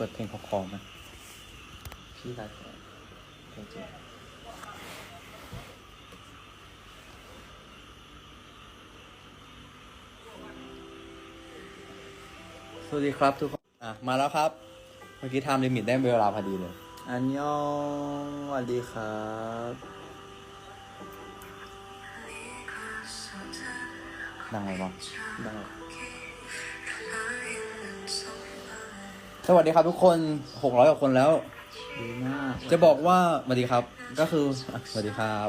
ปิดเพลงคอๆนะพี่ไลฟ์ก่อนเพลงจริงสวัสดีครับทุกคน อะ มาแล้วครับ เมื่อกี้ไทม์ลิมิตได้เวลาพอดีเลย อันยองสวัสดีครับดังไงวะดัง สวัสดีครับทุกคนหกร้อยกว่าคนแล้ว ดีมากจะบอกว่าสวัสดีครับ ก็คืออะสวัสดีครับ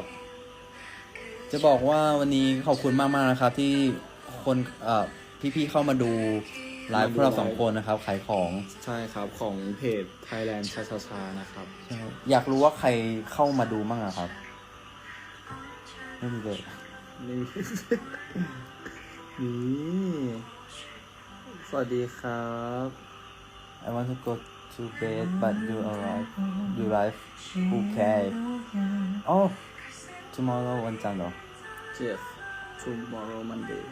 จะบอกว่าวันนี้ขอบคุณมากมากๆนะครับ ที่คนเอ่อพี่ๆเข้ามาดูไลฟ์พวกเราสองคนนะครับ ขายของ ใช่ครับของเพจ Thailand ชาชาชานะครับ อยากรู้ว่าใครเข้ามาดูมั่งอะครับไม่มีเลยนี่ นี่ สวัสดีครับ I want to go to bed but you arrive you arrive okay oh tomorrow วันจันทร์เหรอ Jeff tomorrow Monday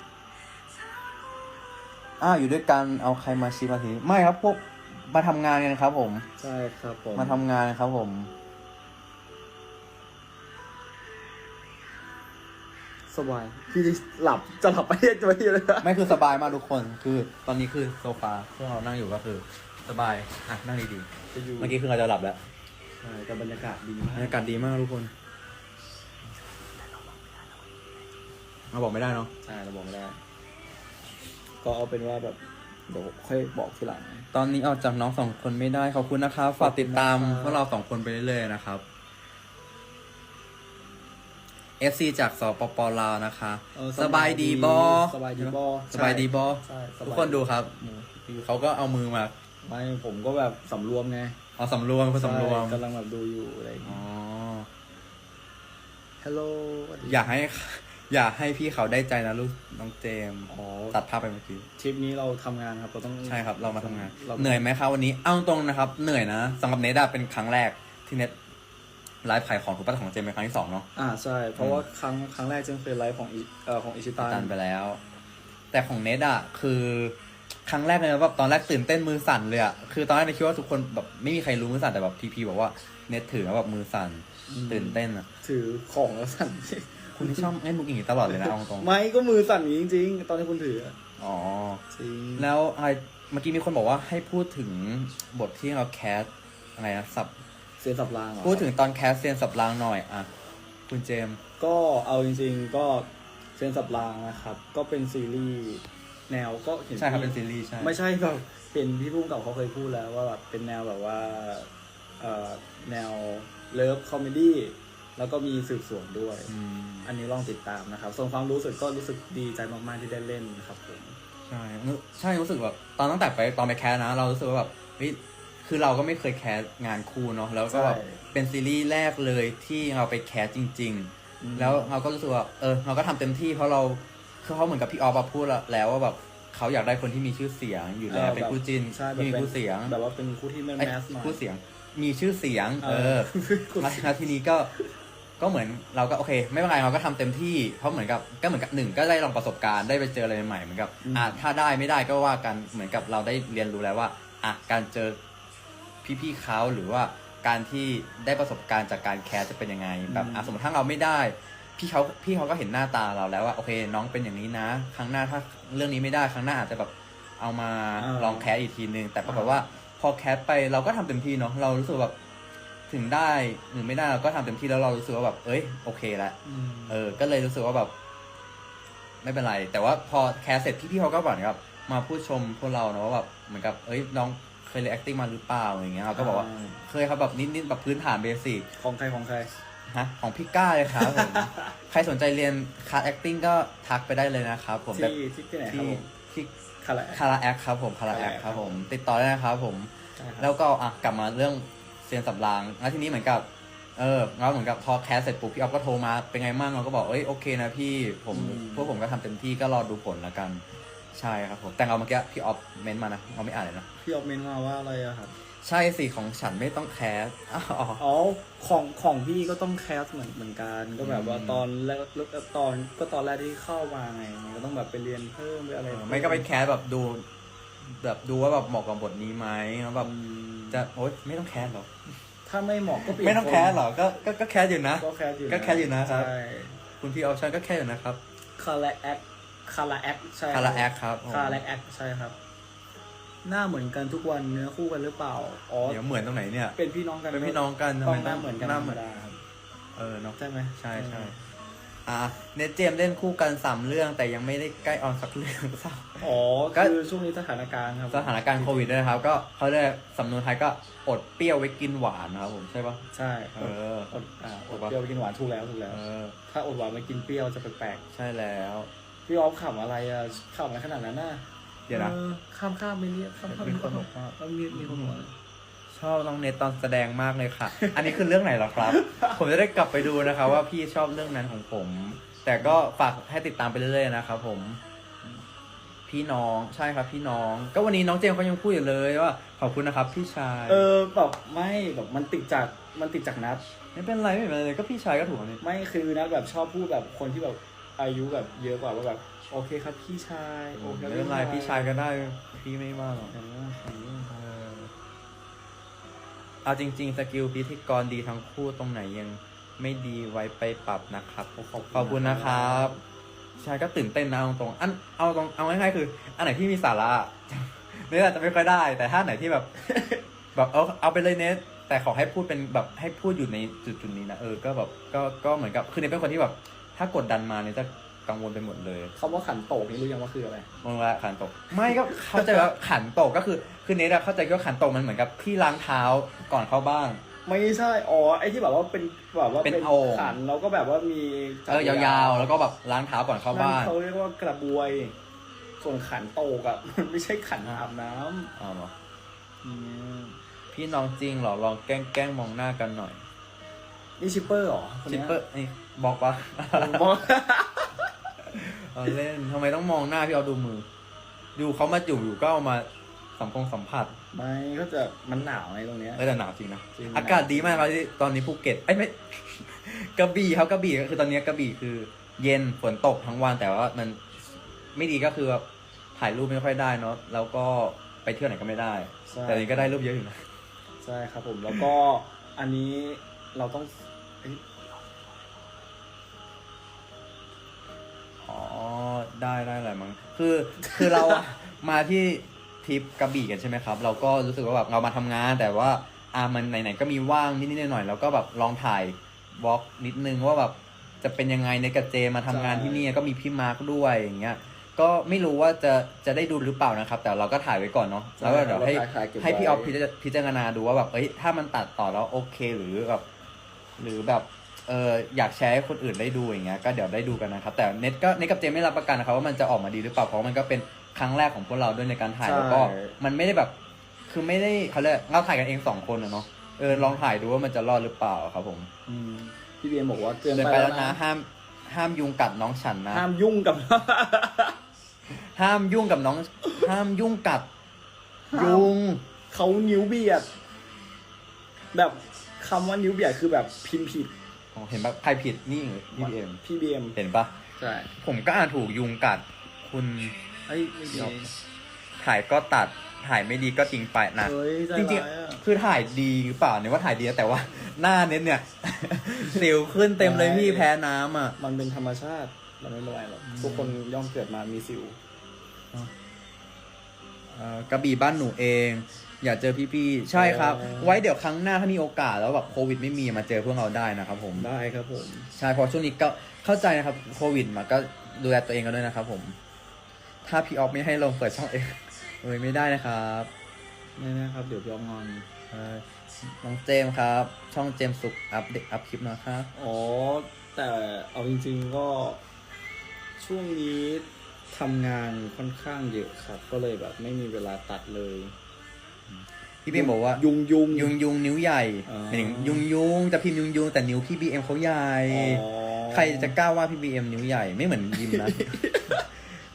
อ้าวอยู่ด้วยกันเอาใครมาชิมาทีไม่ครับพวกมาทำงานกันครับผม ใช่ครับผมมาทำงานครับผม สบายพี่หลับจะหลับไปเรียกจะไปเลยนะไม่คือสบายมากทุกคนคือตอนนี้คือโซฟาที่เรานั่งอยู่ก็คือ สบายอะนั่งดีจะอยู่ๆเมื่อกี้คือเราจะหลับแล้วใช่แต่บรรยากาศดีมาบรรยากาศดีมากทุกคนเราบอกไม่ได้เนาะใช่เราบอกไม่ได้ ก็เอาเป็นว่าแบบเดี๋ยวค่อยบอกทีหลัง ตอนนี้ออกจากน้องสองคนไม่ได้ขอบคุณนะครับฝากติดตามขอบคุณนะครับ พวกเราสองคนไปเรื่อยๆนะครับ FC จากสปปลาวนะคะ เออสบายดีบอสบายดีบอสบายดีบอใช่สบายทุกคนดูครับ เขาก็เอามือมา ไม่ผมก็แบบสำรวมไงเอาสำรวมเพื่อสำรวม ใช่กำลังแบบดูอยู่อะไรอย่างอ๋เงี้อยฮัลโหลอยากให้ อยากให้พี่เขาได้ใจนะลูกน้องเจมส์อ๋อตัดภาพไปเมื่อกี้ ทริปนี้เราทำงานครับเราต้องใช่ครับ เรามาทำงานเราเหนื่อยไหมครับวันนี้ เอาตรงๆนะครับ เหนื่อยนะสำหรับเนดาเป็นครั้งแรกที่เน็ตไลฟ์ขายของถูกปะของเจมส์เป็นครั้งที่สองเนาะ อ่าใช่ เพราะว่าครั้งครั้งแรกจึงเคยไลฟ์ของอิเอ่อของอิชิตันตันไปแล้ว แต่ของเนดอะคือ ครั้งแรกเลยนะแบบตอนแรกตื่นเต้นมือสั่นเลยอะคือตอนแรกเนี่ยคิดว่าทุกคนแบบไม่มีใครรู้มือสั่นแต่แบบพีพีบอกว่าเน็ตถือแล้วแบบมือสั่นตื่นเต้นอะถือของแล้วสั่นคุณที่ชอบเล่นมุกอย่างนี้ตลอดเลยนะเอาตรงไม่ก็มือสั่นอย่างนี้จริง ๆ ตอนที่คุณถืออะๆอ๋อจริงแล้วอะไรเมื่อกี้มีคนบอกว่าให้พูดถึงบทที่เราแคสอะไรนะสับเสียสับรางเหรอพูดถึงตอนแคสเซียนสับรางหน่อยอะคุณเจมส์ก็เอาจริง ๆ ก็เซนสับรางนะครับ ก็เป็นซีรีส์ แนวก็เห็นใช่ครับพี่เป็นซีรีส์ใช่ไม่ใช่แบบเป็นพี่พุ่งกับเขาเคยพูดแล้วว่าแบบเป็นแนวแบบว่าเอ่อแนวเลิฟคอมเมดี้แล้วก็มีสืบสวนด้วยอืมอันนี้ลองติดตามนะครับ ส่วนความรู้สึกก็รู้สึกดีใจมากๆที่ได้เล่นนะครับผมใช่ใช่รู้สึกแบบตอนตั้งแต่ไปตอนไปแคสนะ เรารู้สึกว่าแบบเฮ้ยคือเราก็ไม่เคยแคสงานคู่เนาะแล้วก็แบบเป็นซีรีส์แรกเลยที่เราไปแคสจริง ๆ แล้วเราก็รู้สึกว่าเออเราก็ทำเต็มที่เพราะเรา คือเขาเหมือนกับพี่ออฟอะพูดแล้วว่าแบบเขาอยากได้คนที่มีชื่อเสียงอยู่แล้วเป็นคู่จิ้นใช่แบบที่มีเป็นคู่เสียงแบบว่าเป็นคู่ที่แมไอ้สๆหน่อยคู่เสียง มีชื่อเสียง เออคู่แล้วแล้วทีนี้ก็ก็เหมือนเราก็โอเค ไม่เป็นไรเราก็ทำเต็มที่เพราะเหมือนกับก็เหมือนกับหนึ่งก็ได้ลองประสบการณ์ได้ไปเจออะไรใหม่ๆเหมือนกับอะถ้าได้ไม่ได้ก็ว่ากันเหมือนกับเราได้เรียนรู้แล้วว่าอะการเจอพี่ๆเขาหรือว่าการที่ได้ประสบการณ์จากการแคสจะเป็นยังไงแบบอะสมมติถ้าเราไม่ได้ พี่เขาพี่เขาก็เห็นหน้าตาเราแล้วว่าโอเค น้องเป็นอย่างนี้นะ ครั้งหน้าถ้าเรื่องนี้ไม่ได้ครั้งหน้าอาจจะแบบเอามาลองแคสอีกทีนึงแต่ปรากฏว่าพอแคสไปเราก็ทำเต็มที่เนาะเรารู้สึกแบบถึงได้หรือไม่ได้เราก็ทำเต็มที่แล้วเรารู้สึกว่าแบบเอ้ยโอเคละอืมเออ ก็เลยรู้สึกว่าแบบ ไม่เป็นไร แต่ว่าพอแคสเสร็จพี่ๆเขาก็บอกนะครับมาพูดชมพวกเราเนาะว่าแบบเหมือนกับ เอ้ยน้องเคยเรียน acting มาหรือเปล่าอย่างเงี้ยเราก็บอกว่าเคยครับแบบนิดๆแบบพื้นฐานเบสิกของใครของใคร ฮะของพี่ก้าเลยครับผมใครสนใจเรียนคาร์ acting ก็ทักไปได้เลยนะครับผมแบบที่ที่ที่ไหนครับที่ผมที่คาราคาราแอคครับผมคาราแอค Kara Act ครับผมครับผมติดต่อได้นะครับผมใช่ครับแล้วก็อะกลับมาเรื่องเซียนสับรางแล้วทีนี้เหมือนกับเออแล้วเหมือนกับพอแคสเสร็จปุ๊บพี่ออฟก็โทรมาเป็นไงบ้างเราก็บอกเอ้ยโอเคนะพี่ผมพวกผมก็ทำเต็มที่ก็รอดูผลแล้วกันใช่ครับผมแต่เราเมื่อกี้พี่ออฟเม้นต์มานะเราไม่อ่านเลยนะพี่ออกเมนต์มาว่าอะไรอะครับ ใช่สิของฉันไม่ต้องแคสอ๋อ อ๋อของของพี่ก็ต้องแคสเหมือนเหมือนกัน ก็แบบว่าอืมตอนแรกตอนก็ตอนแรกที่เข้ามาไงมันก็ต้องแบบไปเรียนเพิ่มไปอะไรเออไม่ก็ไปแคสแบบดู แบบดูว่าแบบเหมาะกับบทนี้ไหมแล้วแบบอืมจะโอ๊ยไม่ต้องแคสหรอกถ้าไม่เหมาะก็เปลี่ยนไม่ต้องแคสหรอกก็ก็ก็แคสอยู่นะก็แคสอยู่ก็แคสอยู่นะครับใช่คุณพี่ออปชั่นก็แคสอยู่นะครับคาราแอคคาราแอคใช่คาราแอคครับผมคาราแอคใช่ครับ หน้าเหมือนกันทุกวันเนื้อคู่กันหรือเปล่าอ๋อเดี๋ยวเหมือนตรงไหนเนี่ย เป็นพี่น้องกันเป็นพี่น้องกันทำต้ไมองหน้าเหมือนกันหน้าธรเหรมืมอนดาครับเออเนาะใช่ไหมใช่ใช่อะเนตเจมส์เล่นคู่กันสามเรื่องแต่ยังไม่ได้ใกล้ออนสักเรื่องเศร้าอ๋อก็คือช่วงนี้สถานการณ์ครับสถานการณ์โควิดด้วยนะครับ ก็เขาเรียกสำนวนไทยก็อดเปรี้ยวไว้กินหวานนะครับผมใช่ปะใช่ครัเอบออดอ่าถูอดกปะเปรี้ยวไปกินหวานถูกแล้วถูกแล้วเออถ้าอดหวานมากินเปรี้ยวจะแปลกใช่แล้วๆพี่ออฟขำอะไรอะขำอะไรขนาดนั้นน่ะ เดี๋ยวนะ ออข้ามข้ามไปนี่ข้ามข้ามมีคนบอกว่า เออมีมีคนบอกว่าชอบน้องเนตตอนแสดงมากเลยค่ะ อันนี้คือเรื่องไหนเหรอครับ ผมจะได้กลับไปดูนะครับว่าพี่ชอบเรื่องนั้นของผม แต่ก็ฝากให้ติดตามไปเรื่อยๆนะครับผม พี่น้องใช่ครับ พี่น้อง ก็วันนี้น้องเจมส์เขายังพูดอยู่เลยว่าขอบคุณนะครับ พี่ชายเออแบบไม่แบบมันติดจากมันติดจากนัด ไม่เป็นไรไม่เป็นไรเลยก็พี่ชายก็ถูกนี่ ไม่คือนัดแบบชอบพูดแบบคนที่แบบ อายุแบบเยอะกว่าว่าแบบ โอเคครับพี่ชายโอเคไม่เป็นไรพี่ชายก็ได้ พี่ไม่ว่าหรอกเออเออเออเอาจริง ๆ สกิลพิธีกรดีทั้งคู่ตรงไหนยังไม่ดีไว้ไปปรับนะครับ ขอบคุณนะครับใช่ก็ตื่นเต้นนะเอาตรงๆอันเอาตรงเอาง่ายๆคือ อันไหนที่มีสาระเนี่ยอาจจะไม่ค่อยได้ แต่ถ้าไหนที่แบบ แบบเอาเอาไปเลยเนสแต่ขอให้พูดเป็นแบบให้พูดอยู่ในจุดจุดๆนี้นะเออก็แบบก็ก็เหมือนกับคือเนสเป็นคนที่แบบ ถ้ากดดันมาเนี่ยจะกังวลไปหมดเลยคำว่าขันโตกนี่รู้ยังว่าคืออะไรมองว่าขันโตก ไม่ก็เข้าใจว่าขันโตกก็คือคือเนสอะเข้าใจว่าขันโตกมันเหมือนกับที่ล้างเท้าก่อนเข้าบ้านไม่ใช่อ๋อไอ้ที่แบบว่าเป็นแบบว่าเป็นโอ่งขันแล้วก็แบบว่ามีเออยาวๆ แล้วก็แบบล้างเท้าก่อนเข้าบ้านนั่นเขาเรียกว่ากระบวย ส่วนขันโตกอะมันไม่ใช่ขันอาบน้อ๋อเหรอำอืมพี่น้องจริงเหรอลองแกล้งแกล้งมองหน้ากันหน่อย นี่ชิปเปอร์เหรอคนชินี้ปเปอร์นี่บอกว่าผมบอกเอาเล่นทำไมต้องมองหน้าพี่เอาดูมือ ดูเขามาอยู่อยู่ก็เอามาสัมพงสัมผัสไม่ก็จะมันหนาวไงตรงเนี้ย เออแต่หนาวจริงนะ จริง อากาศดีมากครับที่ตอนนี้ภูเก็ตไอ้ยไม่ กระบี่ครับกระบี่ก็คือตอนนี้กระบี่คือ เย็นฝนตกทั้งวันแต่ว่ามันไม่ดีก็คือแบบถ่ายรูปไม่ค่อยได้เนาะแล้วก็ไปเที่ยวไหนก็ไม่ได้ ใช่แต่นี้ก็ได้รูปเยอะอยู่นะ ใช่ครับผมแล้วก็อันนี้เราต้องเอ้ยอ๋อ ได้ได้แหละมั้งคือคือเราอะ มาที่ทริปกระบี่กันใช่ไหมครับ เราก็รู้สึกว่าแบบเรามาทำงานแต่ว่าอ่ามันไหนๆก็มีว่างนิดๆหน่อยๆแล้วก็แบบลองถ่ายวอล์กนิดนึงว่าแบบจะเป็นยังไงในกับเจมาทำงานที่นี่ก็มีพี่มาร์คด้วยอย่างเงี้ยก็ไม่รู้ว่าจะจะได้ดูหรือเปล่านะครับ แต่เราก็ถ่ายไว้ก่อนเนาะแล้วก็เดี๋ยวให้ราถ่ายเก็บไว้ ให้พี่ออฟพิจารพิจารณาดูว่าแบบ เอ้ย ถ้ามันตัดต่อแล้วโอเค หรือแบบ หรือแบบเอออยากแชร์ให้คนอื่นได้ดูอย่างเงี้ยก็เดี๋ยวได้ดูกันนะครับแต่เน็ตก็เน็ตกับเจมไม่รับประกันนะครับว่ามันจะออกมาดีหรือเปล่าเพราะมันก็เป็นครั้งแรกของพวกเราด้วยในการถ่ายใช่ แล้วก็มันไม่ได้แบบ คือไม่ได้เขาเรียกเราถ่ายกันเองสองคนอะเนาะเออลองถ่ายดูว่ามันจะรอดหรือเปล่าครับผมอืมพี่เบียนบอกว่าเกินเดินไปไปแล้แล้ววนะนะห้ามห้ามยุงกัดน้องฉันนะห้ามยุ่งกับ ห้ามยุ่งกับน้อง ห้ามยุ่งกัดห้ามยุง เขานิ้วเบียด แบบ คำว่านิ้วเบียดคือแบบพิมพ์ผิดอ๋อเห็นปะใครผิดนี่พี่เอ็มพี่เบียมเห็นปะใช่ผมก็อ่านถูกยุงกัด คุณเฮ้ยไม่ดีถ่ายก็ตัดถ่ายไม่ดีก็ทิ้งไปนะเฮ้ยใจจริงร้ายอะๆคือถ่ายดีหรือเปล่าเนี่ยว่าถ่ายดีนะแต่ว่า หน้าเน็ตเนี่ยสิวขึ้นเต็มเลยพี่แพ้น้ำอะมันเป็นธรรมชาติเราไม่เป็นไรหรอกทุกคนย่อมเกิดมามีสิวเอ่อกระบี่บ้านหนูเอง อยากเจอพี่ๆใช่ครับเออไว้เดี๋ยวครั้งหน้าถ้ามีโอกาสแล้วแบบโควิดไม่มีมาเจอพวกเราได้นะครับผมได้ครับผม ใช่เพราะช่วงนี้ก็เข้าใจนะครับโควิดมาก็ดูแลตัวเองกันด้วยนะครับผม ถ้าพี่ออฟไม่ให้ลงเปิดช่องเองเอ้ยไม่ได้นะครับนี่นะครับ เดี๋ยวพี่ออมงอน เอ่อน้องเจมส์ครับ ช่องเจมส์สุขอัปเดตอัพคลิปนะครับ อ๋อ แต่เอาจริงๆก็ช่วงนี้ทำงานค่อนข้างเยอะครับ ก็เลยแบบไม่มีเวลาตัดเลย พี่บีมบอกว่ายุงยุงยุงยุงนิ้วใหญ่อ๋อหมายถึงยุงยุงจะพิมพ์ยุงยุงแต่นิ้วพี่บีเอ็มเขาใหญ่อ๋อใครจะกล้าว่าพี่บีเอ็มนิ้วใหญ่ไม่เหมือนยิมนะ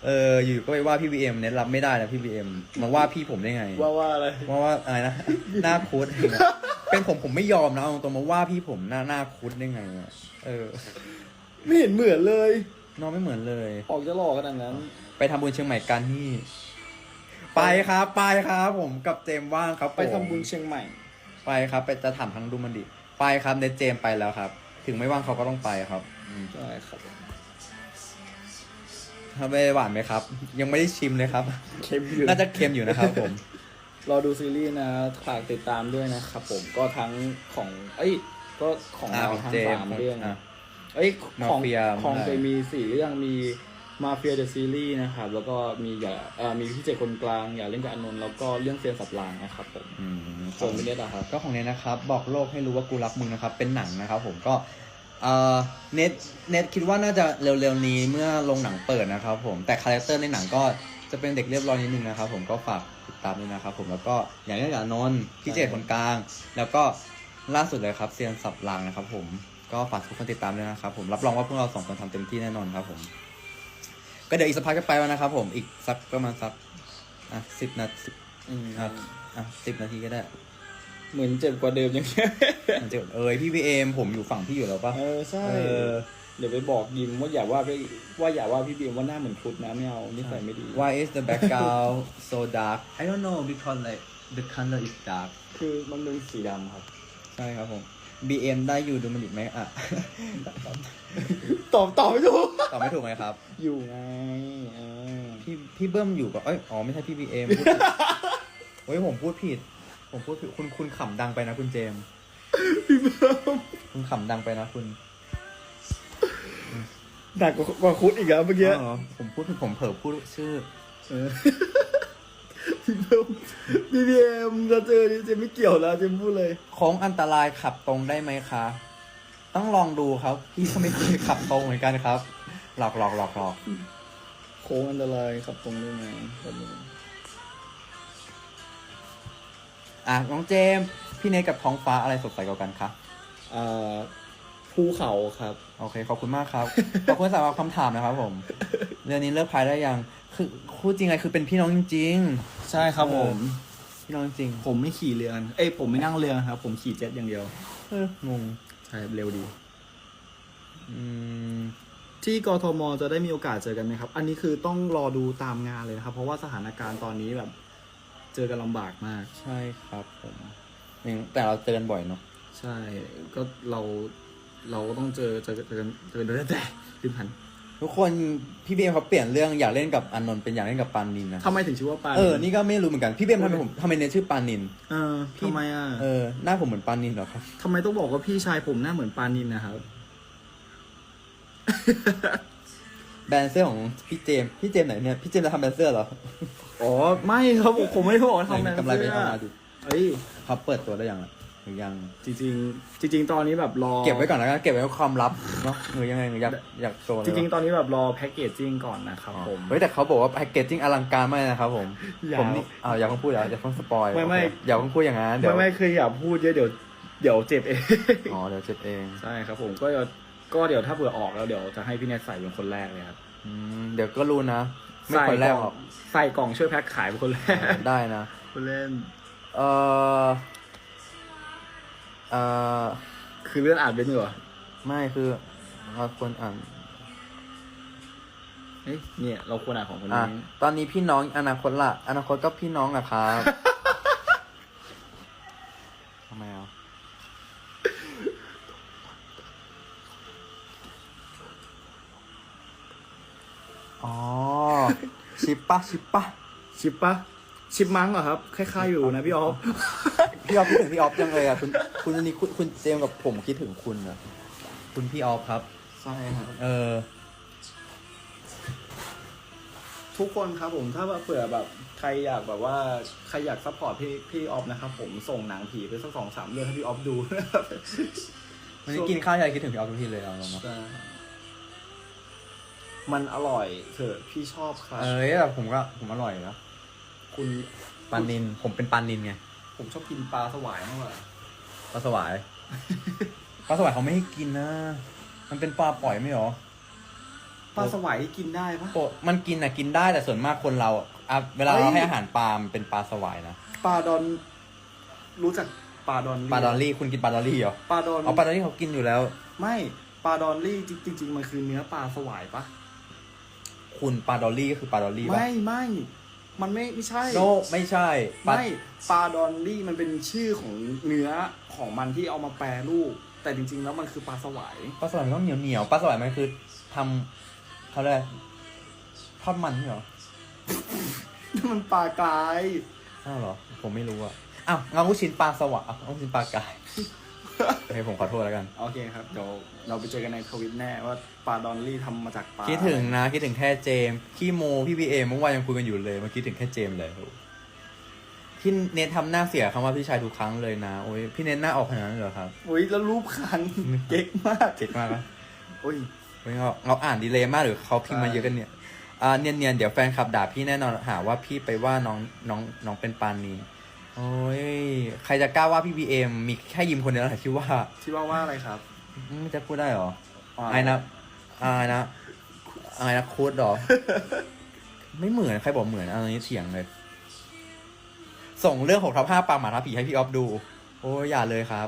เอออยู่ก็ไปว่าพี่บีเอ็มเนี่ยรับไม่ได้นะพี่บีเอ็มมาว่าพี่ผมได้ไง ว่าว่าอะไรว่าว่าอะไรนะหน้าคุดอย่างเงี้ยเป็นผมผมไม่ยอมนะเอาตรงๆมาว่าพี่ผมหน้าหน้าคุดได้ไงอะเออ ไม่เห็นเหมือนเลยน้องไม่เหมือนเลย ออกจะหล่อขนาดนั้น ไปทำบุญเชียงใหม่กันที่ ไปครับไปครับผมกับเจมส์ว่างครับไปผมทำบุญเชียงใหม่ ไปครับ ไปจะถามทางดูมันดิไปครับเนตเจมส์ไปแล้วครับ ถึงไม่ว่างเขาก็ต้องไปครับอืมใช่ครับทำไปหวานไหมครับ ยังไม่ได้ชิมเลยครับ เค็มอยู่น่าจะเค็มอยู่นะครับผม รอดูซีรีส์นะฝากติดตามด้วยนะครับผมก็ทั้งของ เอ้ย ก็ของอ่าเราของทั้งเจมส์สามเรื่องอะเอ้ยของมาเฟียของได้เคยมีสี่เรื่องมี มาเฟียเดอะซีรีส์นะครับแล้วก็มีอย่าเอ่อมีพี่เจคนกลางอย่าเล่นกับอานนท์แล้วก็เรื่องเซียนสับรางนะครับผมอืมส่วนไม่ได้อะครับ ก็ของเน็ตนะครับ บอกโลกให้รู้ว่ากูรักมึงนะครับ เป็นหนังนะครับ ผมก็เอ่อเน็ตเน็ตคิดว่าน่าจะเร็วๆนี้เมื่อโรงหนังเปิดนะครับผมแต่คาแรคเตอร์ในหนังก็จะเป็นเด็กเรียบร้อยนิดนึงนะครับ ผมก็ฝากติดตามด้วยนะครับ ผมแล้วก็อย่างเรื่องกับอานนท์พี่เจคนกลาง แล้วก็ล่าสุดเลยครับเซียนสับรางนะครับ ผมก็ฝากทุกคนติดตามด้วยนะครับ ผมรับรองว่าพวกเราสองคนทำเต็มที่แน่นอนครับ ผม ก็เดี๋ยวอีกสักพักก็ไปแล้วนะครับผมอีกสักประมาณสักอะสิบนาทีอืมอะอะสิบนาทีก็ได้เหมือนเจ็บกว่าเดิมอย่างเงี้ยมันจะเอ้ยพี่พีเอมผมอยู่ฝั่งพี่อยู่แล้วปะเออใช่ เออเดี๋ยวไปบอกยิมว่าอย่าว่าไปว่าอย่าว่าพี่บีมว่าหน้าเหมือนครุดนะไม่เอานิสัยไม่ดี Why is the background so dark I don't know because like the color is dark คือมันเป็นสีดำครับ ใช่ครับผม BM ได้อยู่ดูมันดิไหมอะ ตอบตอบไม่ถูกตอบไม่ถูกไหมครับ อยู่ไงเออพี่พี่เบิ้มอยู่กับเอ้ยอ๋อไม่ใช่พี่ BM พูดผิดเฮ้ยผมพูดผิด ผมพูดผิดคุณคุณขำดังไปนะคุณเจมส์พี่เบิ้มคุณขำดังไปนะคุณหนักกว่ากว่าคุดอีกแล้วเมื่อกี้อ๋อเหรอผมพูดผิดผมเผลอพูดชื่อ เออ พี่เบิ้มพี่บีเอ็มจะเจอนี่เจไม่เกี่ยวแล้วเจมพูดเลยโค้งอันตรายขับตรงได้ไหมคะ ต้องลองดูครับ พี่ก็ไม่เคยขับตรงเหมือนกันครับ หลอกหลอกหลอกหลอกโค้งอันตรายขับตรงได้ไหมแบบนี้อะน้องเจมส์พี่เนทกับท้องฟ้าอะไรสดใสกว่ากันคะอ่าภูเขาครับ โอเค ขอบคุณมากครับ ขอบคุณสำหรับคำถามนะครับผม เรื่องนี้เลิกพายได้ยัง คือ คู่จริงไงคือเป็นพี่น้องจริงใช่ครับผม ๆพี่น้องจริงผมไม่ขี่เรือเอ้ยผมไม่นั่งเรือครับ ผมขี่เจ็ตอย่างเดียว เอองงใช่เร็วดี อืม ที่กทมจะได้มีโอกาสเจอกันไหมครับ อันนี้คือต้องรอดูตามงานเลยนะครับ เพราะว่าสถานการณ์ตอนนี้แบบ เจอกันลำบากมาก ใช่ครับผมอย่างแต่เราเจอกันบ่อยเนาะใช่ ก็เราเราก็ต้องเจอเจอเจอกันเจอกันแต่ลืมพัน ทุกคนพี่เบมเขาเปลี่ยนเรื่องอยากเล่นกับอานนท์เป็นอยากเล่นกับปานินนะทำไมถึงชื่อว่าปานเออนี่ก็ไม่รู้เหมือนกันพี่เบมทำไมผมทำไมเนทชื่อปานินเออทำไมอะเออหน้าผมเหมือนปานินเหรอครับทำไมต้องบอกว่าพี่ชายผมหน้าเหมือนปานินนะครับแบรนด์เสื้อของพี่เจมส์พี่เจมส์ไหนเนี่ยพี่เจมส์จะทำแบรนด์เสื้อเหรออ๋อไม่ครับผมผมไม่ได้บอกว่าทำแบรนด์กำไรไปเสื้อเอามาดูเอ้ยเขาเปิดตัวได้ยังอะ หรือยังจริงๆ จริง ๆ ตอนนี้แบบรอ เก็บไว้ก่อนแล้วกันเก็บไว้เป็นความลับเนาะหรือยังไงหรืออยากอยากโชว์เลยจริงวะๆตอนนี้แบบรอแพ็กเกจจิ้งก่อนนะครับอ๋อผมเฮ้ยแต่เขาบอกว่าแพ็กเกจจิ้งอลังการมากนะครับผมอย่าผมนี่อ้าวอย่าเพิ่งพูดอย่าอย่าเพิ่งสปอยไม่ไม่โอเคอย่าเพิ่งพูดอย่างนั้นเดี๋ยไม่วไม่คืออย่าพูดเยอะเดี๋ยวเดี๋ยวเจ็บเองอ๋อเดี๋ยวเจ็บเองใช่ครับผมก็เดี๋ยวก็เดี๋ยวถ้าเผื่อออกแล้วเดี๋ยวจะให้พี่เนทใส่เป็นคนแรกเลยครับอืมเดี๋ยวก็รู้นะไม่คนแรกหรอกใส่กล่องช่วยแพ็คขายเป็นคนแรกได้นะคนเล่น เออ เออคือเลื่อนอ่านเป็นอยู่เหรอไม่คือเราควรอ่านเฮ้ยเนี่ย เราควรอ่านของคนอะนี้ตอนนี้พี่น้องอนาคตล่ะ อนาคตก็พี่น้องนะครับทำไมอะอ๋อชิปปะชิปปะชิปปะ ชิปมังเหรอครับคล้ายๆอยู่นะพี่ออฟพี่ออฟคิดถึงพี่ออฟจังเลยอะคุณคุณอันนี้คุณคุณเจมส์กับผมคิดถึงคุณอะคุณพี่ออฟครับ ใช่ครับ เออ ทุกคนครับผมถ้าเผื่อแบบใครอยากแบบว่าใครอยากซัพพอร์ตพี่พี่ออฟนะครับผมส่งหนังผีไปสักสองสามเรื่องให้พี่ออฟดูนะครับวันนี้กินข้าวใหญ่คิดถึงพี่ออฟทุกทีเลยเอาลงมาใช่มันอร่อยเถอะพี่ชอบครับเอ้ยแต่ผมก็ผมอร่อยนะ คุณปลานินผมเป็นปลานินไงผมชอบกินปลาสวายมากกว่าปลาสวาย ปลาสวายเขาไม่ให้กินนะ มันเป็นปลาปล่อยไม่หรอ ปลาสวายที่กินได้ปะ โปะมันกินนะกินได้แต่ส่วนมากคนเราอะอะเวลาเฮ้เรายให้อาหารปลามันเป็นปลาสวายนะปลาดอน รู้จักปลาดอนปลาดอลลี่คุณกินปลาดอลลี่เหรอปลาดอนอ๋อปลาดอลลี่เขากินอยู่แล้ว ไม่ปลาดอนลี่จริงๆมันคือเนื้อปลาสวายปะคุณปลาดอลลี่ก็คือปลาดอลลี่ป่ะไม่ไม่ มันไม่ไม่ใช่โนไม่ใช่ปลาไม่ปลาดอลลี่มันเป็นชื่อของเนื้อของมันที่เอามาแปรรูป แต่จริง ๆ แล้วมันคือปลาสวายปลาสวายมันต้องเหนียวเหนียวๆปลาสวายมันคือทำเขาเรียกอะไรทอดมันใช่เหรอมันปลากรายอ้าวเหรอ ผมไม่รู้อะอ้าวงั้นลูกชิ้นปลาสวายอ้าวลูกชิ้นปลากายโอเคผมขอโทษแล้วกัน โอเคครับเดี๋ยวเราไปเจอกันในทวิตแน่ว่า ปลาดอลลี่ทำมาจากปลาคิดถึงนะ คิดถึงแค่เจมส์ขี้โมพี่พีเอเมื่อวานยังคุยกันอยู่เลยเมื่อกี้ถึงแค่เจมส์เลยพี่เนททำหน้าเสียคำว่าพี่ชายทุกครั้งเลยนะโอ้ยพี่เนทหน้าออกขนาดนั้นเลยเหรอครับอุ้ยแล้วรูปคันเก๊กมากเจ็บมากปะอุ้ยเฮ้ยเราเราอ่านดีเลยมากหรือเขาพิมพ์มาเยอะกันเนี่ยอ่าเนียนๆเดี๋ยวแฟนคลับด่าพี่แน่นอนหาว่าพี่ไปว่าน้องน้องน้องเป็นปานนีโอ้ยใครจะกล้าว่าพี่พีเอ็มมีแค่ยิมคนเดียวแหละที่ว่าที่ว่าว่าอะไรครับไม่จะพูดได้เหรออ๋อไอ้นะ ไอ้นะไอ้นะโค้ดเหรอ ไม่เหมือนใครบอกเหมือนอันนี้เถียงเลย ส่งเรื่องของทับห้าปางหมาทับผีให้พี่ออฟดู โอ้ยอย่าเลยครับ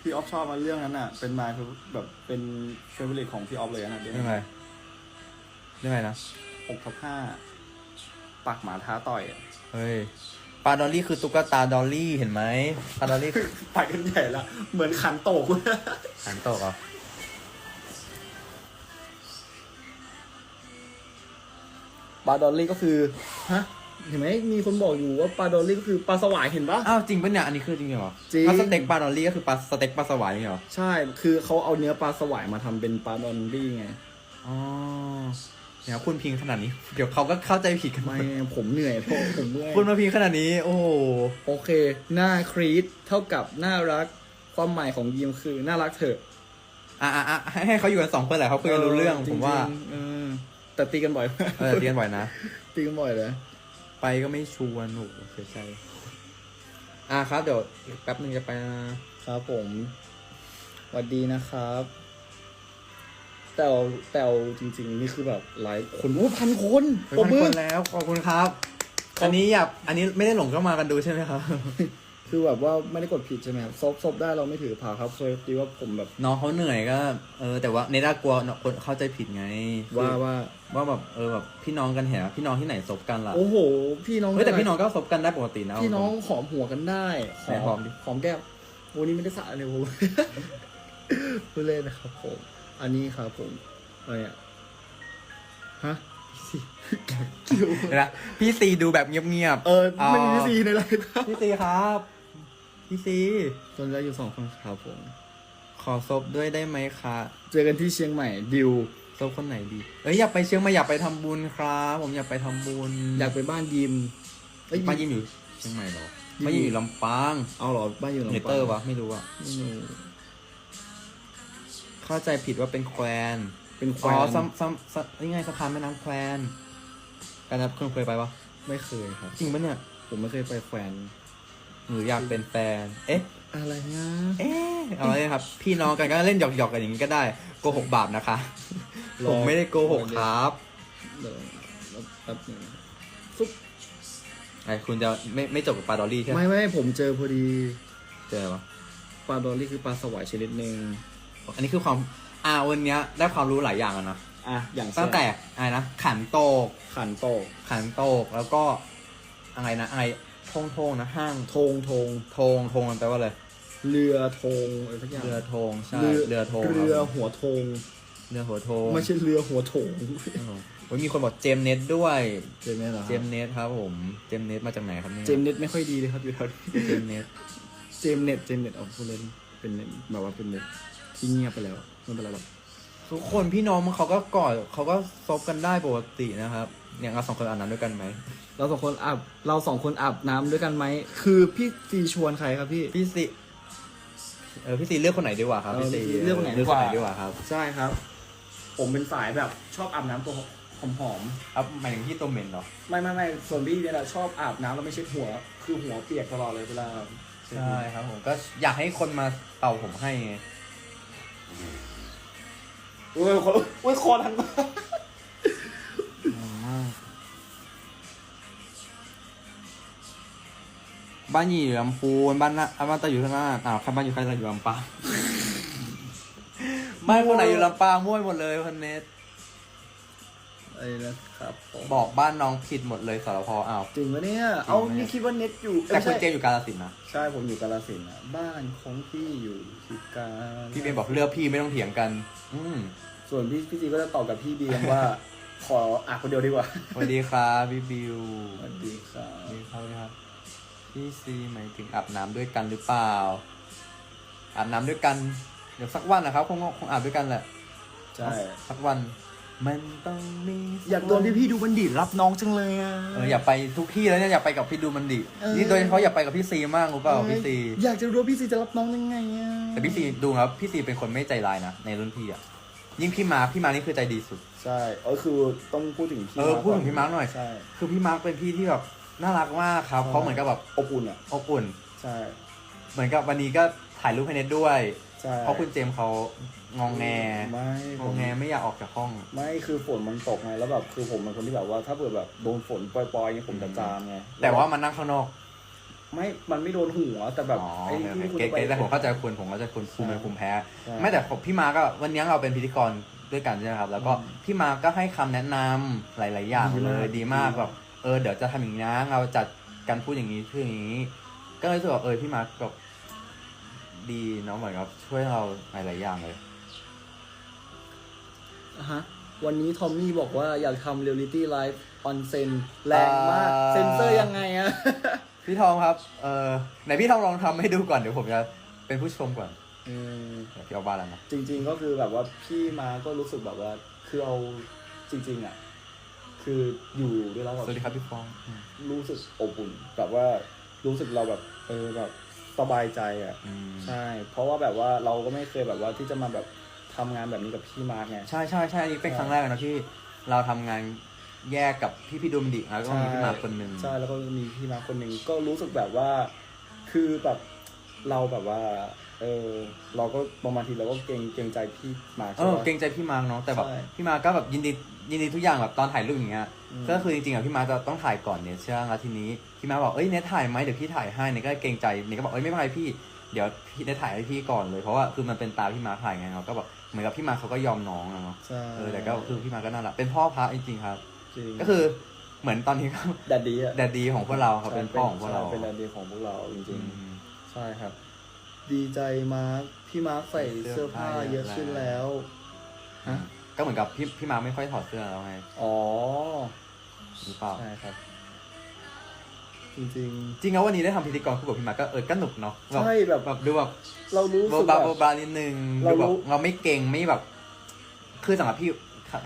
พี่ออฟชอบมาเรื่องนั้นอะ เป็นมาแบบเป็นเฟเวอร์ของพี่ออฟเลยนะเดี๋ยวเรื่องอะไรเรื่องอะไรนะหกทับห้าปักหมาท้าต่อยอะเฮ้ยปลาดอลลี่คือตุ๊กตาดอลลี่เห็นไหมปลาดอลลี่ไปกันใหญ่ละเหมือนขันโตกหันตกเหรอป ลาดอลลี่ก็คือฮะเห็นไหมมีคนบอกอยู่ว่าปลาดอลลี่ก็คือปลาสวายเห็นปะ อ้าวจริงปะเนี่ยอันนี้คือจริงเหรอจริง ถ้าสเต็กปลาดอลลี่ก็คือปลาสเต็กปลาสวายนี่เหรอใช่คือเขาเอาเนื้อปลาสวายมาทำเป็นปลาดอลลี่ไงอ๋อเนี่ยคุณพิงขนาดนี้ เดี๋ยวเขาก็เข้าใจผิดกันหมไม่ดผมเหนื่อยเพราะผมเมื่อยคุณมาพิงขนาดนี้ โอ้โหโอเค หน้าครีตเท่ากับน่ารักความหมายของยิมคือน่ารักเถอะอะอะอะให้ให้เขาอยู่กันสองคนแหละเขาคุยกันรู้เรื่องผมว่า จงๆเออ แต่ตีกันบ่อยมากเออเรียนบ่อยนะ ตีกันบ่อยเลยไปก็ไม่ชวนโอ้โหเสียใจ อะครับ เดี๋ยวอีกแป๊บนึงจะไปนะครับผมสวัสดีนะครับ แต่วแต่วจริง ๆ นี่คือแบบหลายคนโอ้พันคนไปปรบพันมือคนแล้วขอบคุณครับ อันนี้อยากอันนี้ไม่ได้หลงเข้ามากันดูใช่ไหมครับ คือแบบว่าไม่ได้กดผิดใช่ไหมครับซบซบได้เราไม่ถือผ่าครับเคยดีว่าผมแบบ น้องเขาเหนื่อยก็ เออ แต่ว่าเนต้ากลัวคนเข้าใจผิดไงว่าว่าว่าแบบเออแบบพี่น้องกันเห็นปะพี่น้องที่ไหนซบกันล่ะโอ้โห พี่น้องเฮ้ยแต่พี่น้องก็ซบกันได้ปกตินะพี่น้องหอมหัวกันได้ไหนหอมดิหอมแก้มวันนี้ไม่ได้สระเลยผมพูดเล่นนะครับผม อันนี้ครับผมอะไรอะฮะเดี๋ยวนะพี่ซีดูแบบเงียบๆเออไม่มีซีในไลฟ์ครับพี่ซีครับ พี่ซีตอนแรกอยู่สองคนครับผม ขอซบด้วยได้ไหมคะเจอกันที่เชียงใหม่ดิวซบคนไหนดี เอ้ยอยากไปเชียงใหม่อยากไปทำบุญครับ ผมอยากไปทำบุญอยากไปบ้านยิมเอ้ยบ้านยิมอยู่เชียงใหม่เหรออยู่บ้านยิมอยู่ลำปางเอาเหรอบ้านอยู่ลำเนปางเตอร์วะไม่รู้อะไม่รู้เข้าใจผิดว่าเป็นแควนเป็นแคอ๋วอนซัมซัมซัมนี่ไงสะพานแม่น้ำแควนกันนะคุณเคยไปปะไม่เคยครับ จริงปะเนี่ย ผมไม่เคยไปแควน หรืออยากเป็นแฟน เอ๊ะ อะไรนะเอ๊ะเอาเลยครับ พี่น้องกันก็เล่นหยอกๆกันอย่างนี้ก็ได้โกหกบาปนะคะ ผมไม่ได้โกหกครับเดี๋ยวแป๊บหนึงไอ้คุณจะไม่ไม่จบกับปลาดอลลี่ใช่ไหมไม่ไม่ผมเจอพอดี เจอปะปลาดอลลี่คือปลาสวายชนิดหนึ่งอันนี้คือความอ่าวันเนี้ยได้ความรู้หลายอย่างอะนะอะอย่างเช่นตั้งแต่อะไรนะขันโตกขันโตกขันโตกแล้วก็อะไรนะอะไร ทงทงนะห้างธงธงทงทงมันแปลว่าอะไรเรือธงอะไรสักอย่างเรือธงใช่เรือธงเรือครับหัวธงเรือหัวธงไม่ใช่เรือหัวโถงครับผมโอ้ยมีคนบอกเจมส์เน็ตด้วย เจมส์เน็ตเหรอเจมส์เน็ตครับผมเจมส์เน็ตมาจากไหนครับเนี่ยเจมส์เน็ตไม่ค่อยดีเลยครับอยู่แถวนี้เจมส์เน็ตเจมส์เน็ตเจมส์เน็ตเอาพูดเล่นเป็นเน็ตแบบว่าเป็นเน็ตที่เงียบไปแล้วไม่เป็นไรหรอกทุกคนพี่น้องมันเขาก็กอดเขาก็ซบกันได้ปกตินะครับ เนี่ยเราสองคนอาบน้ำด้วยกันไหมเราสองคนอาบเราสองคนอาบน้ำด้วยกันไหมคือพี่ซีชวนใครครับพี่ พี่สิเออพี่ซีเลือกคนไหนดีกว่าครับเออพี่ซีพี่ซีเลือกคนไหนดีเลือกกคนว่าไหนดีกว่าครับใช่ครับ ผมเป็นสายแบบชอบอาบน้ำตัวหอมเอาหมายถึงพี่ตัวเหม็นเหรอๆไม่ไม่ไม่ส่วนพี่เนี่ยแหละชอบอาบน้ำแล้วไม่เช็ดหัว คือหัวเปียกตลอดเลยเวลาเช็ดใช่หัวครับผมก็อยากให้คนมาเป่าผมให้ไงโอ้ยคนโอ้ยคอทันมาก บ้านยี่อยู่ลำพูนบ้านน่ะอะบ้านตาอยู่ข้างหน้าอ้าวใครบ้านอยู่ใครตาอยู่ลำปางบ้านคนไหนอยู่ลำปางมั่วไปหมดเลยคนเน็ตเอะไรนะครับผมบอกบ้านน้องผิดหมดเลยสรพอ้าว จริงปะเนี่ย เอาจริงไหม นี่คิดว่าเน็ตอยู่แต่คุณอ้ยเจมส์อยู่กาลสินธุ์นะใช่ผมอยู่กาลสินธุ์นะบ้านของพี่อยู่ที่กาฬพี่เบนบอกเลือกพี่ไม่ต้องเถียงกัน อืมส่วนพี่พี่จีก็จะตอบกับพี่เบียงว่า ขออะคนเดียวดีกว่าสวัสดีครับพี่บิวสวัสดีครัสบวัสดีครับสวัสดีครับ พี่ซีหมายถึงอาบน้ำด้วยกันหรือเปล่า อาบน้ำด้วยกัน เดี๋ยวสักวันนะครับคงคงอาบด้วยกันแหละ ใช่ สักวัน มันต้องมีสัอยากโดนพี่พี่ๆดูบันดิตรับน้องจังเลยอะเอออยากไปทุกที่แล้วเนี่ยอยากไปกับพี่ดูมันดิเออนี่โดยเฉพาะอยากไปกับพี่ซีมากรู้เปล่าพี่ซีอยากจะรู้ว่าพี่ซีจะรับน้องยังไงอะแต่พี่ซีดูครับพี่ซีเป็นคนไม่ใจร้ายนะในรุ่นพี่อะยิ่งพี่มาร์คพี่มาร์คนี่คือใจดีสุด ใช่เออคือต้องพูดถึงพี่เออร์คพูดถึงพี่มาร์คหน่อยใช่คือพี่มาร์คเป็นพี่ที่แบบ น่ารักมากครับใช่เขาเหมือนกับแบบอบอุ่นอะอบอุ่น ใช่ เหมือนกับวันนี้ก็ถ่ายรูปให้เน็ตด้วยใช่เพราะคุณเจมส์เขางองแงไม่งผองมแงไม่อยากออกจากห้อง ไม่คือฝนมันตกไงแล้วแบบคือผมเป็นคนที่แบบว่า ถ้าเกิดแบบโดนฝนปล่อยๆเนี่ยผมจะจามไงแต่ว่ามันนั่งข้างนอก ไม่ มันไม่โดนหัวแต่แบบอ๋อไอ้โอเคที่คุณเก๋ไปๆแต่ผมเข้าใจคุณผมเข้าใจคุณภูมิเป็นภูมิแพ้ใช่ไม่แต่พี่มาร์คก็วันนี้เราเป็นพิธีกรด้วยกันใช่ไหมครับ แล้วก็อืมพี่มาร์คก็ให้คำแนะนำหลาย ๆ อย่างดีเลมากยดีมากดีมากแบบ เออเดี๋ยวจะทำอย่างนี้นะเราจัดการพูดอย่างนี้พูดอย่างนี้ ก็เลยรู้สึกว่าเออพี่มาร์คแบบดีเนาะเหมือนกับช่วยเราหลายๆอย่างเลยอะฮะวันนี้ทอมมี่บอกว่าอยากทำเรียลลิตี้ไลฟ์ออนเซนแรงมากอ่าเซนเซอร์ยังไงอะพี่ทองครับ เออไหนพี่ทองลองทำให้ดูก่อนเดี๋ยวผมจะเป็นผู้ชมก่อนอืมเดี๋ยวพี่เอาบ้านแล้วนะจริง ๆ ก็คือแบบว่าพี่มาก็รู้สึกแบบว่าคือเอาจริง ๆอะ คืออยู่ด้วยแล้วแบบสวัสดีครับพี่ฟองอืมรู้สึกอบอุ่นแบบว่ารู้สึกเราแบบเออแบบสบายใจอะ อืมใช่ เพราะว่าแบบว่าเราก็ไม่เคยแบบว่าที่จะมาแบบทำงานแบบนี้กับพี่มาร์กไง ใช่ใช่ใช่อันนี้เป็นใช่ครั้งแรกเลยนะที่เราทำงานแยกกับพี่พี่ดูมดิแล้วก็มีพี่มาคนหนึ่ง ใช่แล้วก็มีพี่มาคนหนึ่งก็รู้สึกแบบว่า คือแบบเราแบบว่า เออเราก็บางทีเราก็เกรงเกรงใจพี่มาเอใช่อปะ เกรงใจพี่มาร์กเนาะแต่แบบใช่พี่มาร์กก็แบบยินดียินดีทุกอย่างแบบตอนถ่ายรูปอย่างเงี้ยอืม ก็คือจริงๆอะพี่มาร์กจะต้องถ่ายก่อนเนี่ยใช่ไหมแล้วทีนี้พี่มาร์กบอกเอ้ยเนทถ่ายไหมเดี๋ยวพี่ถ่ายให้เนี่ยก็เกรงใจเนี่ยก็บอกเอ้ยไม่เป็นไรพี่เดี๋ยวพี่ได้ถ่ายให้พี่ก่อนเลยเพราะว่าคือมันเป็นตาพี่มาร์กถ่ายไงเราก็แบบเหมือนกับพี่มาร์กเขาก็ยอมน้องอะเนาะใช่เออแต่ก็คือพี่มาร์กก็น่ารักเป็นพ่อพระจริงๆครับ จริงก็คือเหมือนตอนนี้ก็แดดดีอะแดดดีของพวกเราครับเป็นพ่อของพวกเราใช่เป็นแดดดีของพวกเราจริงอืมๆใช่ครับ ดีใจมาร์คพี่มาร์คใส่เสื้อผ้าเยอะขึ้นแล้ว ฮะ ก็เหมือนกับพี่พี่มาร์คไม่ค่อยถอดเสื้อแล้วไงอ๋อหรือเปล่าใช่ครับ จริงจริงๆแล้ววันนี้ได้ทำพิธีกรคู่กับพี่มาร์คก็เออก็หนุกเนาะๆใช่แบบ แบบดูแบบเรารู้โบสึกบาแบบ โบบานิดนึงเราดูรู้แบบเราไม่เก่งไม่แบบ คือสำหรับพี่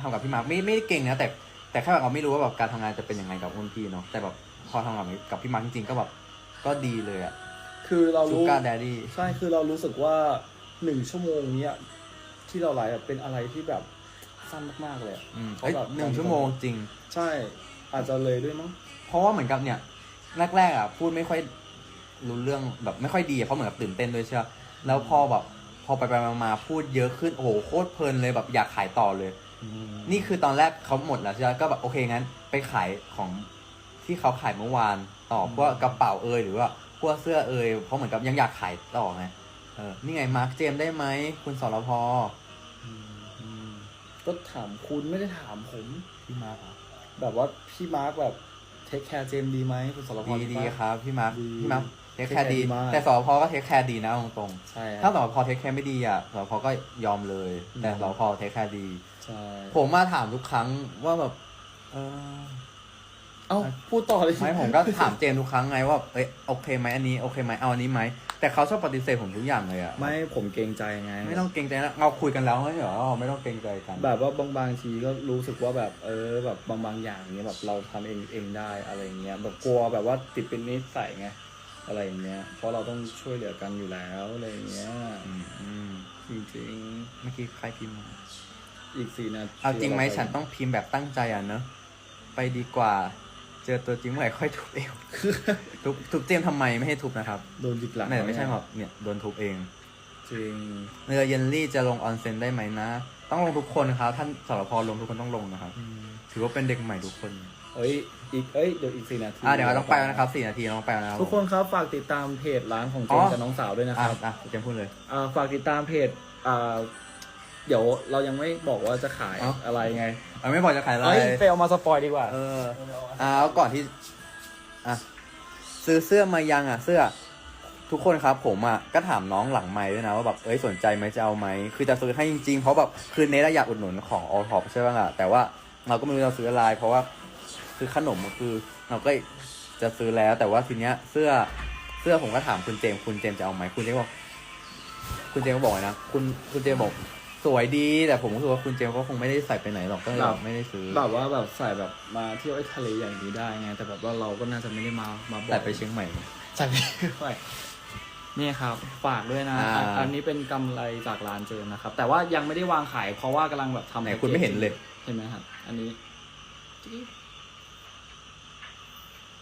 ทำกับพี่มาร์คไม่ไม่ได้เก่งนะแต่แต่แค่แบบเราไม่รู้ว่าแบบการทำงานจะเป็นยังไงกับรุ่นพี่เนาะแต่แบบพอทำงานกับพี่มาร์คจริงๆก็แบบก็ดีเลยอะ คือเราชูรู้ การแดดดี้ ใช่ คือเรารู้สึกว่าหนึ่งชั่วโมงเนี้ยที่เราไลฟ์อะเป็นอะไรที่แบบสั้นมากๆเลยอะ อืมเขาเอ้ยแบบ หนึ่งชั่วโมงจริง ใช่ อาจจะเลยด้วยมั้ง เพราะว่าเหมือนกับเนี่ยแรกๆอะพูดไม่ค่อยรู้เรื่องแบบไม่ค่อยดีอะเพราะเหมือนกับตื่นเต้นด้วยใช่ไหมแล้วพอแบบพอไปไปมาๆพูดเยอะขึ้นโอ้โหโคตรเพลินเลยแบบอยากขายต่อเลย นี่คือตอนแรกเขาหมดแล้วใช่ไหมก็แบบโอเคงั้นไปขายของที่เขาขายเมื่อวานต่อพวกกระเป๋าเอยหรือว่าพ วกเสื้อเอยเพราะเหมือนกับยังอยากขายต่อไงเออนี่ไงมาร์คเจมส์ได้ไหมคุณสรพอืมก็ถามคุณไม่ได้ถามผมพี่มาร์คเหรอแบบว่าพี่มาร์คแบบเทคแคร์เจมส์ดีไหมคุณสรพดีรดีปะครับ พี่มาร์คดีพี่มาร์คเทคแคร์ดีเทคแคร์ดีมากแต่สรพก็เทคแคร์ดีนะตรงๆใช่ถ้าสพเทคแคร์ไม่ดีอะสพก็ยอมเลยอืมแต่สพเทคแคร์ดีใช่ผมมาถามทุกครั้งว่าแบบ เออเอ้าพูดต่อเลยไม่ผมก็ถามเจมส์ทุกครั้งไงว่าเอ้ยโอเคไหมอันนี้โอเคไหมเอาอันนี้ไหมแต่เขาชอบปฏิเสธผมทุกอย่างเลยอะไม่ผมเกรงใจไง ไม่ต้องเกรงใจนะเราคุยกันแล้วไม่ใช่เหรอไม่ต้องเกรงใจกันแบบว่าบางบางทีก็รู้สึกว่าแบบเออแบบบางบางอย่างเนี้ยแบบเราทำเองเองได้อะไรเงี้ยแบบกลัวแบบว่าติดเป็นนิสัยไงอะไรเงี้ยเพราะเราต้องช่วยเหลือกันอยู่แล้วอะไรเงี้ยอืมอืมจริงเมื่อกี้ใครพิมพ์มาๆอีกสี่นาทีเอาจริงไหมเาปฉันต้องพิมพ์แบบตั้งใจอะเนอะไปดีกว่า เจอตัวจริงเมื่อไหร่ค่อยทุบเองทุบทุบเจมส์ทำไมไม่ให้ทุบนะครับโดนจิกหลังไม่ไม่ใช่หรอกเนี่ยโดนทุบเองจริงเรือเยนลี่จะลงออนเซ็นได้ไหมนะ ต้องลงทุกคนครับท่านสรพลงทุกคนต้องลงนะครับ ถือว่าเป็นเด็กใหม่ทุกคนเอ้ยอีกเอ้ยเดี๋ยวอีกสี่นาทีอะเดี๋ยวเราต้องไปแล้วนะครับสี่นาทีเราต้องไปแล้วนะครับทุกคนครับฝากติดตามเพจร้านของเจอ๋มอส์กับน้องสาวด้วยนะคอะรับอะเจมส์พูดเลยอ่าฝากติดตามเพจอ่าเดี๋ยวเรายังไม่บอกว่าจะขายเอ้าอะไรไง เอาไม่บอกจะขายอะไรเอ้ยไปเอามาสปอยดีกว่า เอออ่าแล้วก่อนที่ อะ ซื้อเสื้อมายังอะ เสื้อ ทุกคนครับ ผมอะก็ถามน้องหลังไม้ด้วยนะว่าแบบเอ้ยสนใจไหมจะเอาไหมคือจะซื้อให้จริงๆ เพราะแบบคือเนทอะอยากอุดหนุนของออท็อปใช่ป่ะล่ะแต่ว่าเราก็ไม่รู้จะซื้ออะไร เพราะว่าซื้อขนมก็คือเราก็จะซื้อแล้ว แต่ว่าทีเนี้ย เสื้อเสื้อผมก็ถามคุณเจมส์คุณเจมส์จะเอาไหมคุณเจมส์บอกคุณเจมส์ก็บอกนะคุณคุณเจมส์บอก สวยดีแต่ผมรู้สึกว่าคุณเจมส์ก็คงไม่ได้ใส่ไปไหนหรอกก็เลยแบบไม่ได้ซื้อ แบบว่าแบบใส่แบบมาเที่ยวไอ้ทะเลอย่างนี้ได้ไง แต่แบบว่าเราก็น่าจะไม่ได้มามาบ่อยแต่ไปเชียงใหม่ ใส่ไปด้วยนี่ครับฝากด้วยนะอ่าอันอันนี้เป็นกำไรจากร้านเจมนะครับ แต่ว่ายังไม่ได้วางขายเพราะว่ากำลังแบบทำไหนคุณไม่เห็นเลย เห็นไหมครับ อันนี้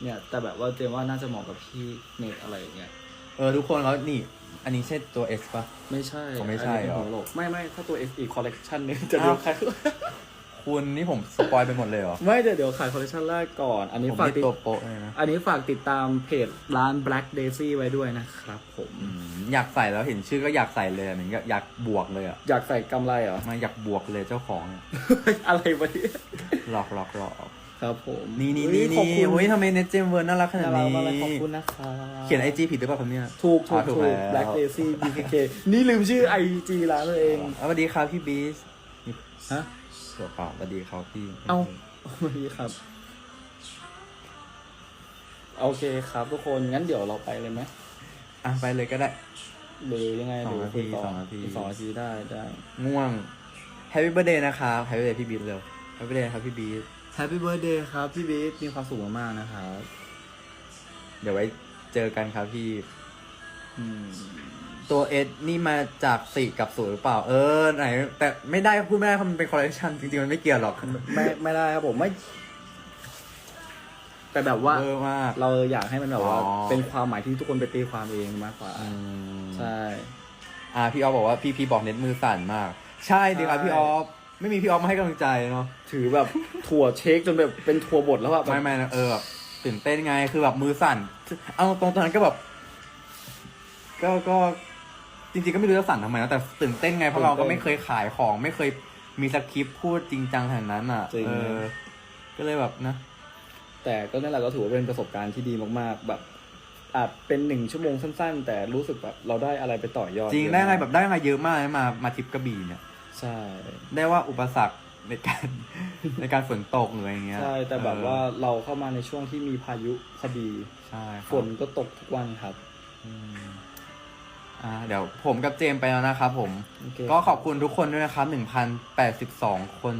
เนี่ย แต่แบบว่าเจมว่าน่าจะเหมาะกับพี่เนทอะไรอย่างเงี้ย เออทุกคนแล้วนี่ อันนี้ใช่ตัว S ป่ะไม่ใช่อ๋อไม่ใช่นนี้เป็นเหรอ หัวโหลกไม่ไม่ถ้าตัว SE collection เนี่ยจะเดี๋ยวขายคุณนี่ผมสปอยไปหมดเลยเหรอไม่เดี๋ยวเดี๋ยวขาย collection แรกก่อน อันนี้ผมฝากนี่ติดตัวโป๊ะเลยนะอันนี้ฝากติดตามเพจร้าน Black Daisy ไว้ด้วยนะครับผม อืมอยากใส่แล้วเห็นชื่อก็อยากใส่เลยอะหนึ่งอยากบวกเลยอะอยากใส่กำไรเหรอ มาอยากบวกเลยเจ้าของเนี่ยอะไรวะเนี่ยหลอกหลอกหลอก ครับผมนี่นี่เฮ้นี่ยขอบนี่คุณ โอ้ยทำไมเน็ตเจมเวิร์นน่ารักขนาดน่ารักนี้ มากเลยขอบคุณนะครับเขียนไอจีผิดหรือเปล่าครับเนี่ยถูกถูอ่ากถูถูกกแล้ว Black Daisy BKK นี่ลืมชื่อ IG ร้านตัวเอง สวัสดีครับพี่บีสฮะ ตัวเปล่าสวัสดีครับพี่เอ้าไม่ดีครับ โอเคครับทุกคน งั้นเดี๋ยวเราไปเลยไหมอะไปเลยก็ได้ หรือยังไงสองหรืนาทีคุยต่สองนาที สองนาทีได้ได้ง่วง Happy Birthday นะครับ Happy Birthday พี่บีสเร็ว Happy Birthday ครับพี่บีส Happy Birthday ครับ พี่บิ๊กมีความสุขมากๆนะครับ เดี๋ยวไว้เจอกันครับพี่ อืม ตัวเอสนี่มาจากสี่กับศูนย์หรือเปล่า เออ ไหน แต่ไม่ได้พูดไม่ได้เพราะมันเป็นคอลเลคชันจริงๆ มันไม่เกี่ยวหรอกไม่ไม่ได้ครับผมไม่ แต่แบบว่า เออมาก เราอยากให้มันแบบว่า อ๋อ เป็นความหมายที่ทุกคนไปตีความเองมากกว่า อืมใช่ อ่าพี่ออฟบอกว่าพี่พี่บอกเน็ตมือสั่นมาก ใช่ดีครับใช่ พี่ออฟ ไม่มีพี่ออฟมาให้กำลังใจเนาะถือแบบถั่วเช็คจนแบบเป็นถั่วบดแล้วอะแบบไม่ไม่นะเออแบบตื่นเต้นไงคือแบบมือสั่น เอาตรงตอนนั้นก็แบบ ก็ก็จริงๆก็ไม่รู้จะสั่นทำไมนะแต่ตื่นเต้นไงเพราะเราก็ไม่เคยขายของไม่เคยมีสคริปต์พูดจริงจังขนาดนั้นอะจริง เออ ก็เลยแบบนะ แต่ก็นั่นแหละก็ถือว่าเป็นประสบการณ์ที่ดีมากๆ แบบอาจเป็นหนึ่งชั่วโมงสั้น ๆ แต่รู้สึกแบบเราได้อะไรไปต่อยอดจริงเยอะได้อะไรมากแบบได้มาเยอะมากเลยมามาทริปกระบี่เนี่ย ใช่ ได้ว่าอุปสรรคในการ ในการฝนตกหรืออะไรเงี้ยใช่ แต่แบบเออว่าเราเข้ามาในช่วงที่มีพายุพอดีใช่ครับฝนก็ตกทุกวันครับ อืมอ่าเดี๋ยวผมกับเจมส์ไปแล้วนะครับผม โอเค ก็ขอบคุณทุกคนด้วยนะครับหนึ่งพันแปดสิบสองคน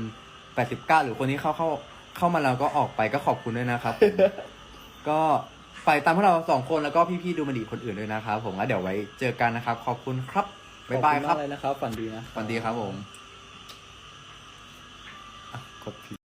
แปดสิบเก้าหรือคนที่เข้าเข้าเข้ามาแล้วก็ออกไปก็ขอบคุณด้วยนะครับผม ก็ไปตามพวกเราสองคนแล้วก็พี่ๆดูมันดีคนอื่นด้วยนะครับผมแล้วเดี๋ยวไว้เจอกันนะครับ ขอบคุณครับ บ๊ายบายขอณครับมกเลยนะครับ ฝันดีนะสวัสดีครับผมอะกดผิด